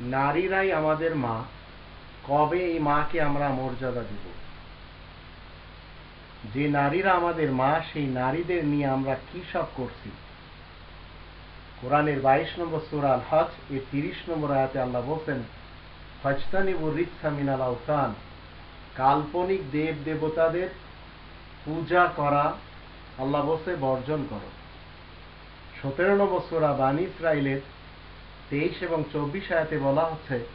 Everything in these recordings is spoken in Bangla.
নারীরাই আমাদের মা, কবে এই মাকে আমরা মর্যাদা দিব? যে নারীরা আমাদের মা, সেই নারীদের নিয়ে আমরা কি সব করছি? কোরআনের বাইশ নম্বর সুরাল হজ এর তিরিশ নম্বর আয়াতে আল্লাহ বলছেন আওসান কাল্পনিক দেব দেবতাদের পূজা করা আল্লাহ বলছে, বর্জন করো। সতেরো নম্বর সোরা বানী ইসরায়েলের তেইশ এবং চব্বিশ আয়াতে বলা হচ্ছে,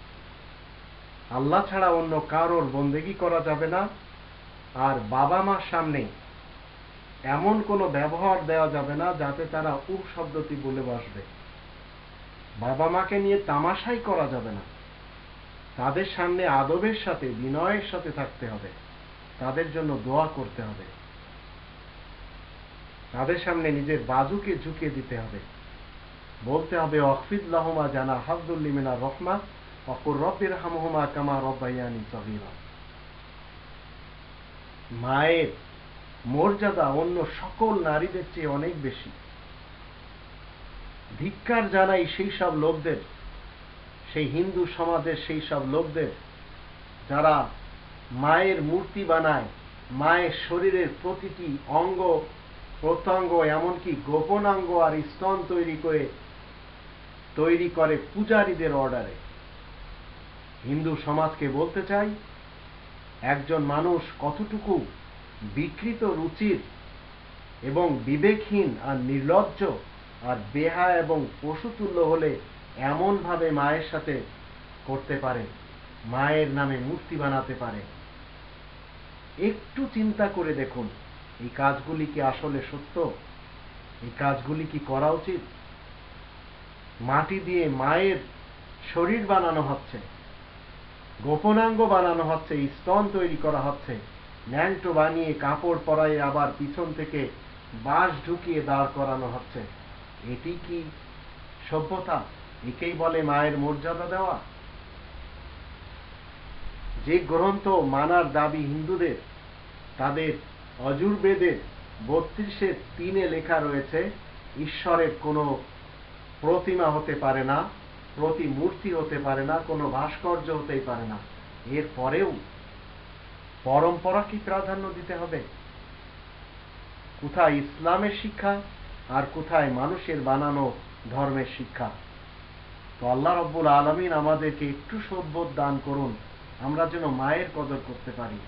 আল্লাহ ছাড়া অন্য কারোর বন্দেগি করা যাবে না, আর বাবা মার সামনে এমন কোনো ব্যবহার দেওয়া যাবে না যাতে তারা উপ শব্দটি বলে বসবে। বাবা মাকে নিয়ে তামাশাই করা যাবে না। তাদের সামনে আদবের সাথে, বিনয়ের সাথে থাকতে হবে। তাদের জন্য দোয়া করতে হবে। তাদের সামনে নিজের বাজুকে ঝুঁকিয়ে দিতে হবে। বলতে হবে অকফিদ লাহমা জানা হাফদুল্লিমিনা রহমা অকুর রব্বির হামহুমা কামা রব্বাইয়ানি সহিরা মায়ের মর্যাদা অন্য সকল নারীদের চেয়ে অনেক বেশি। ধিক্কার জানাই সেই সব লোকদের, সেই হিন্দু সমাজের সেই সব লোকদের, যারা মায়ের মূর্তি বানায়, মায়ের শরীরের প্রতিটি অঙ্গ প্রত্যঙ্গ এমনকি গোপনাঙ্গ আর স্তন তৈরি করে তৈরি করে পূজারীদের অর্ডারে হিন্দু সমাজকে বলতে চাই, একজন মানুষ কতটুকু বিকৃত রুচির এবং বিবেকহীন আর নির্লজ্জ আর বেহা এবং পশুতুল্য হলে এমনভাবে মায়ের সাথে করতে পারে, মায়ের নামে মূর্তি বানাতে পারে। একটু চিন্তা করে দেখুন। এই কাজগুলি কি আসলে সত্য? এই কাজগুলি কি করা উচিত? মাটি দিয়ে মায়ের শরীর বানানো হচ্ছে, গোপনাঙ্গ বানানো হচ্ছে, স্তন তৈরি করা হচ্ছে, ন্যাংটো বানিয়ে কাপড় পরাই আবার পিছন থেকে বাঁশ ঢুকিয়ে দাঁড় করানো হচ্ছে। এটি কি সভ্যতা? একেই বলে মায়ের মর্যাদা দেওয়া। যে গ্রন্থ মানার দাবি হিন্দুদের, তাদের অজুর্বেদের বত্রিশের তিনে লেখা রয়েছে, ঈশ্বরের কোনো প্রতিমা হতে পারে না, প্রতিমূর্তি হতে পারে না, কোনো ভাস্কর্য হতেই পারে না। এর পরেও পরম্পরা কি প্রাধান্য দিতে হবে? কোথায় ইসলামের শিক্ষা আর কোথায় মানুষের বানানো ধর্মের শিক্ষা? তো আল্লাহ রব্বুল আলমিন আমাদেরকে একটু সভ্য দান করুন, আমরা যেন মায়ের কদর করতে পারি।